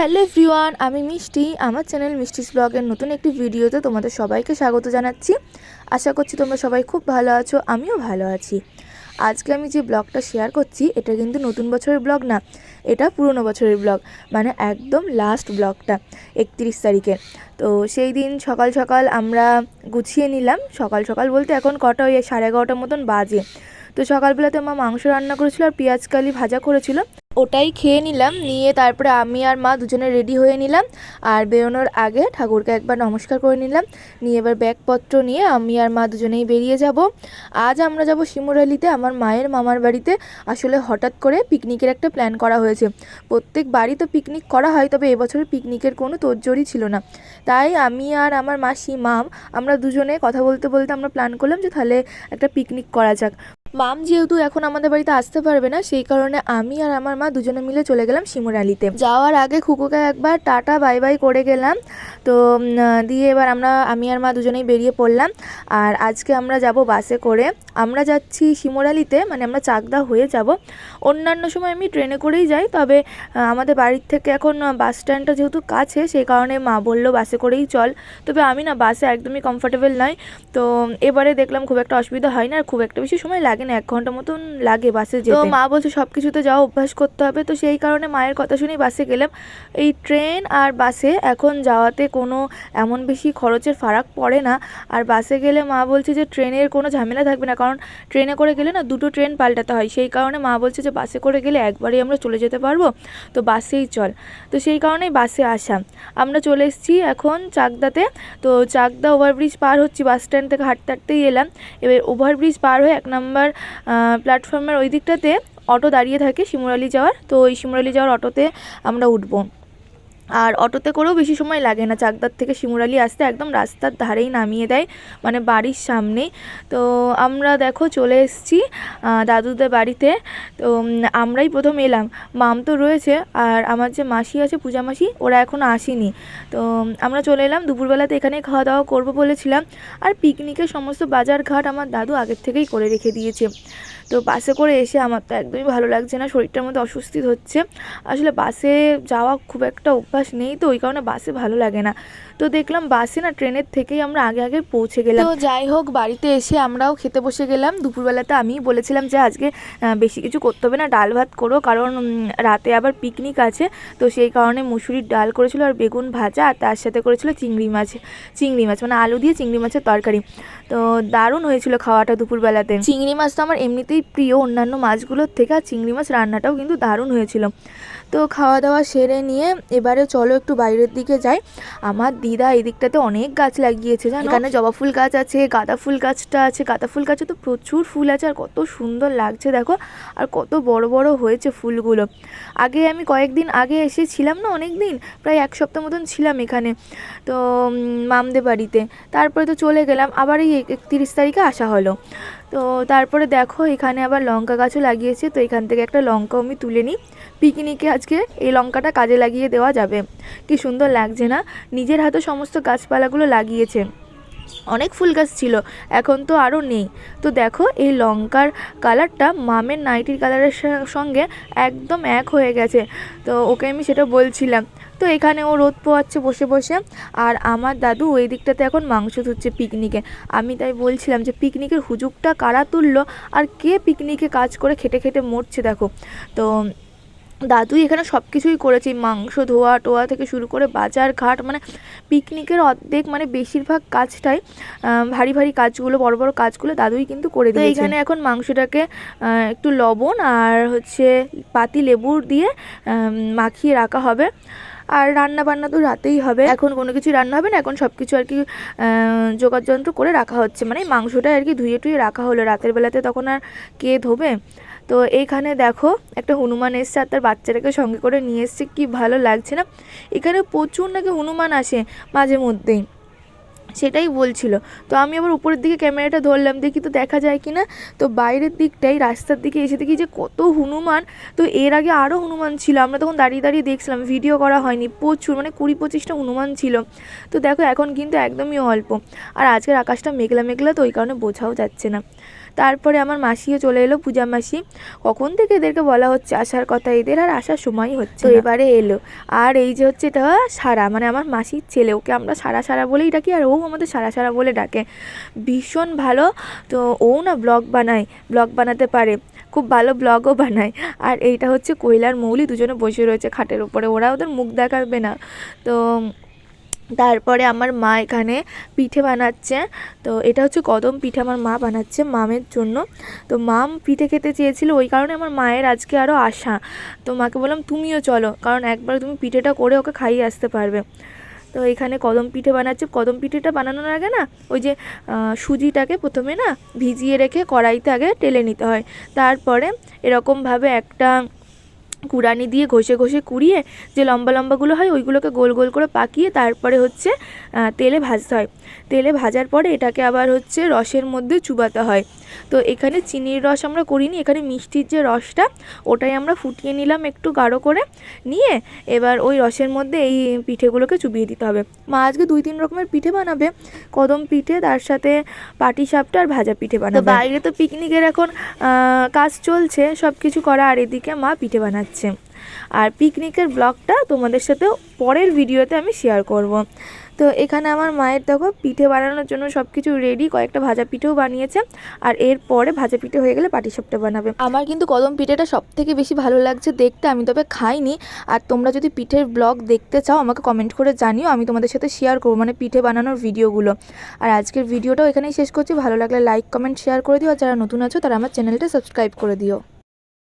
Hello everyone, আমি মিষ্টি। আমার চ্যানেল মিষ্টিস ব্লগের নতুন একটি ভিডিওতে তোমাদের সবাইকে স্বাগত জানাচ্ছি। আশা করছি তোমরা সবাই খুব ভালো আছো, আমিও ভালো আছি। আজকে আমি যে ব্লগটা শেয়ার করছি, এটা কিন্তু নতুন বছরের ব্লগ না, এটা পুরনো বছরের ব্লগ মানে একদম লাস্ট ব্লগটা, একত্রিশ তারিখে। তো সেই দিন সকাল সকাল আমরা গুছিয়ে নিলাম, সকাল সকাল বলতে এখন কটা ওই সাড়ে এগারোটার মতন বাজে। তো সকালবেলাতে মা মাংস রান্না করেছিল আর পেঁয়াজ কালি ভাজা করেছিল। ওটাই খেয়ে নিলাম, নিয়ে তারপরে আমি আর মা দুজনে রেডি হয়ে নিলাম আর বেরোনোর আগে ঠাকুরকে একবার নমস্কার করে নিলাম। নিয়ে এবার ব্যাগপত্র নিয়ে আমি আর মা দুজনেই বেরিয়ে যাব। আজ আমরা যাব শিমুরালিতে আমার মায়ের মামার বাড়িতে। আসলে হঠাৎ করে পিকনিকের একটা প্ল্যান করা হয়েছে। প্রত্যেক বাড়ি তো পিকনিক করা হয়, তবে এবছর পিকনিকের কোনো তোড়জোড়ই ছিল না। তাই আমি আর আমার মাসি, মাম, আমরা দুজনে কথা বলতে বলতে আমরা প্ল্যান করলাম যে তাহলে একটা পিকনিক করা যাক। মাম যেহেতু এখন আমাদের বাড়িতে আসতে পারবে না, সেই কারণে আমি আর আমার মা দুজনে মিলে চলে গেলাম শিমুরালিতে যাওয়ার আগে খুকুকে একবার টাটা, বাই বাই করে গেলাম। তো দিয়ে এবার আমরা, আমি আর মা দুজনেই বেরিয়ে পড়লাম। আর আজকে আমরা যাব বাসে করে। আমরা যাচ্ছি শিমোরালিতে মানে আমরা চাকদা হয়ে যাব। অন্যান্য সময় আমি ট্রেনে করেই যাই তবে আমাদের বাড়ির থেকে এখন বাস স্ট্যান্ডটা যেহেতু কাছে সেই কারণে মা বলল বাসে করেই চল। তবে আমি না বাসে একদমই কমফোর্টেবল নয়। তো এবারে দেখলাম খুব একটা অসুবিধা হয় না আর খুব একটা বেশি সময় লাগে না এক ঘণ্টা মতন লাগে বাসে যেতে। তো মা বলছে সব কিছুতে যাওয়া অভ্যাস করতে হবে তো সেই কারণে মায়ের কথা শুনেই বাসে গেলাম। এই ট্রেন আর বাসে এখন যাওয়াতে কোনো এমন বেশি খরচের ফারাক পড়ে না। আর বাসে গেলে মা বলছে যে ট্রেনের কোনো ঝামেলা থাকবে না কারণ ট্রেনে করে গেলে না দুটো ট্রেন পাল্টাতে হয়। সেই কারণে মা বলছে যে বাসে করে গেলে একবারেই আমরা চলে যেতে পারব। তো বাসেই চল। তো সেই কারণেই বাসে আসা। আমরা চলে এসেছি এখন চাকদাতে। তো চাকদা ওভারব্রিজ পার হচ্ছি, বাস স্ট্যান্ড থেকে হাঁটতে হাঁটতেই এলাম। এবার ওভারব্রিজ পার হয়ে এক নম্বর প্ল্যাটফর্মের ওই দিকটাতে অটো দাঁড়িয়ে থাকে শিমুরালি যাওয়ার। তো ওই শিমুরালি যাওয়ার অটোতে আমরা উঠবো। আর অটোতে করেও বেশি সময় লাগে না। চাকদার থেকে শিমুরালি আসতে একদম রাস্তার ধারেই নামিয়ে দেয় মানে বাড়ির সামনে তো আমরা দেখো চলে এসেছি দাদুদের বাড়িতে। তো আমরাই প্রথম এলাম। মাম তো রয়েছে আর আমার যে মাসি আছে, পূজা মাসি, ওরা এখনও আসেনি। তো আমরা চলে এলাম, দুপুরবেলাতে এখানে খাওয়া দাওয়া করব বলেছিলাম। আর পিকনিকের সমস্ত বাজার ঘাট আমার দাদু আগের থেকেই করে রেখে দিয়েছে। তো বাসে করে এসে আমার তো একদমই ভালো লাগছে না শরীরটার মধ্যে অস্বস্তি হচ্ছে আসলে বাসে যাওয়া খুব একটা অভ্যাস নেই তো ওই কারণে বাসে ভালো লাগে না। তো দেখলাম বাসে না ট্রেনের থেকেই আমরা আগে আগে পৌঁছে গেলাম। তো যাই হোক বাড়িতে এসে আমরাও খেতে বসে গেলাম। দুপুরবেলাতে আমিই বলেছিলাম যে আজকে বেশি কিছু করতে হবে না ডাল ভাত করো কারণ রাতে আবার পিকনিক আছে। তো সেই কারণে মুসুরির ডাল করেছিল আর বেগুন ভাজা আর তার সাথে করেছিল চিংড়ি মাছ চিংড়ি মাছ মানে আলু দিয়ে চিংড়ি মাছের তরকারি। তো দারুণ হয়েছিল খাওয়াটা দুপুরবেলাতে। চিংড়ি মাছ তো আমার এমনিতেই প্রিয় অন্যান্য মাছগুলোর থেকে, আর চিংড়ি মাছ রান্নাটাও কিন্তু দারুণ হয়েছিল। তো খাওয়া দাওয়া সেরে নিয়ে এবারে চলো একটু বাইরের দিকে যাই। আমার দিদা এই দিকটাতে অনেক গাছ লাগিয়েছে, জানো? এখানে জবা ফুল গাছ আছে, গাঁদা ফুল গাছটা আছে। গাঁদা ফুল গাছে তো প্রচুর ফুল আছে, আর কত সুন্দর লাগছে, দেখো? আর কত বড় বড় হয়েছে ফুলগুলো। আগে আমি কয়েকদিন আগে এসেছিলাম না অনেক দিন প্রায় এক সপ্তাহ মতন ছিলাম এখানে, তো মামদে বাড়িতে। তারপরে তো চলে গেলাম, আবার এই একত্রিশ তারিখে আসা হলো। তো তারপরে দেখো, এখানে আবার লঙ্কা গাছও লাগিয়েছে, তো এখান থেকে একটা লঙ্কাও আমি তুলে নিই। পিকনিকে আজকে এই লঙ্কাটা কাজে লাগিয়ে দেওয়া যাবে। কি সুন্দর লাগছে না? নিজের হাতে সমস্ত গাছপালাগুলো লাগিয়েছে। অনেক ফুল গাছ ছিল, এখন তো আরও নেই। তো দেখো, এই লঙ্কার কালারটা মামের নাইটির কালারের সঙ্গে একদম এক হয়ে গেছে। তো ওকে আমি সেটা বলছিলাম তো এখানে ও রোদ পোয়াচ্ছে বসে বসে। আর আমার দাদু ওই দিকটাতে এখন মাংস ধুচ্ছে পিকনিকে আমি তাই বলছিলাম যে পিকনিকের হুজুগটা কারা তুললো? আর কে পিকনিকে কাজ করে খেটে খেটে মরছে দেখো। তো দাদুই এখানে সব কিছুই করেছে। মাংস ধোয়া টোয়া থেকে শুরু করে বাজার ঘাট মানে পিকনিকের অর্ধেক মানে বেশিরভাগ কাজটাই ভারী ভারী কাজগুলো বড় বড় কাজগুলো দাদুই কিন্তু করে দিয়েছে। এখানে এখন মাংসটাকে একটু লবণ আর হচ্ছে পাতি লেবুর দিয়ে মাখিয়ে রাখা হবে। আর রান্না বান্না তো রাতেই হবে। এখন কোনো কিছু রান্না হবে না, এখন সব কিছু আর কি যোগাযন্ত্র করে রাখা হচ্ছে। মানে মাংসটা আর কি ধুয়ে টুয়ে রাখা হলো। রাতের বেলাতে তখন আর কে ধোবে? তো এইখানে দেখো, একটা হনুমান এসছে আর তার বাচ্চাটাকে সঙ্গে করে নিয়ে এসছে। কি ভালো লাগছে না। এখানে প্রচুর নাকি হনুমান আসে মাঝে মধ্যেই। সেটাই বলছিল। তো আমি আবার উপরের দিকে ক্যামেরাটা ধরলাম দেখি তো দেখা যায় কি না তো বাইরের দিকটাই রাস্তার দিকে এসে দেখি যে কত হনুমান। তো এর আগে আরও হনুমান ছিল আমরা তখন দাঁড়িয়ে দাঁড়িয়ে দেখছিলাম ভিডিও করা হয়নি প্রচুর মানে কুড়ি পঁচিশটা হনুমান ছিল। তো দেখো এখন কিন্তু একদমই অল্প। আর আজকের আকাশটা মেঘলা মেঘলা তো ওই কারণে বোঝাও যাচ্ছে না। তারপরে আমার মাসিও চলে এলো পূজা মাসি। কখন থেকে এদেরকে বলা হচ্ছে আসার কথা এদের আর আসার সময় হচ্ছে তো এবারে এলো। আর এই যে হচ্ছে এটা সারা মানে আমার মাসির ছেলে ওকে আমরা সারা সারা বলেই ডাকি আর ও আমাদের সারা সারা বলে ডাকে। ভীষণ ভালো। তো ও না ব্লগ বানায়, ব্লগ বানাতে পারে। খুব ভালো ব্লগও বানায়। আর এইটা হচ্ছে কৈলার মৌলি দুজনে বসে রয়েছে খাটের উপরে। ওরা ওদের মুখ দেখাবে না। তো তারপরে আমার মা এখানে পিঠে বানাচ্ছে। তো এটা হচ্ছে কদম পিঠে আমার মা বানাচ্ছে মামের জন্য। তো মাম পিঠে খেতে চেয়েছিল, ওই কারণে আমার মায়ের আজকে আরও আশা। তো মাকে বললাম, তুমিও চলো, কারণ একবার তুমি পিঠেটা করে ওকে খাইয়ে আসতে পারবে। তো এখানে কদম পিঠে বানাচ্ছে। কদম পিঠেটা বানানোর আগে না, ওই যে সুজিটাকে প্রথমে না ভিজিয়ে রেখে কড়াইতে আগে টেলে নিতে হয়। তারপরে এরকমভাবে একটা কুড়ানি দিয়ে ঘষে ঘষে কুড়িয়ে যে লম্বা লম্বাগুলো হয় ওইগুলোকে গোল গোল করে পাকিয়ে তারপরে হচ্ছে তেলে ভাজতে হয়। তেলে ভাজার পরে এটাকে আবার হচ্ছে রসের মধ্যে চুবাতে হয়। তো এখানে চিনির রস আমরা করিনি এখানে মিষ্টির যে রসটা ওটাই আমরা ফুটিয়ে নিলাম একটু গাঢ় করে নিয়ে এবার ওই রসের মধ্যে এই পিঠেগুলোকে চুবিয়ে দিতে হবে। মা আজকে দুই তিন রকমের পিঠে বানাবে কদম পিঠে তার সাথে পাটি সাপটা আর ভাজা পিঠে বানাবে। বাইরে তো পিকনিকের এখন কাজ চলছে সব কিছু করা আর এদিকে মা পিঠে বানাচ্ছে। আর পিকনিকের ব্লগটা তোমাদের সাথে পরের ভিডিওতে আমি শেয়ার করব। তো এখানে আমার মায়ের দেখো পিঠে বানানোর জন্য সব কিছু রেডি কয়েকটা ভাজা পিঠেও বানিয়েছে। আর এরপরে ভাজা পিঠে হয়ে গেলে পাটিসাপটা বানাবে। আমার কিন্তু কদম পিঠেটা সব থেকে বেশি ভালো লাগছে দেখতে, আমি তবে খাইনি। আর তোমরা যদি পিঠের ব্লগ দেখতে চাও, আমাকে কমেন্ট করে জানিও, আমি তোমাদের সাথে শেয়ার করব মানে পিঠে বানানোর ভিডিওগুলো। আর আজকের ভিডিওটাও এখানেই শেষ করছি। ভালো লাগলে লাইক কমেন্ট শেয়ার করে দিও। আর যারা নতুন আছো, তারা আমার চ্যানেলটা সাবস্ক্রাইব করে দিও।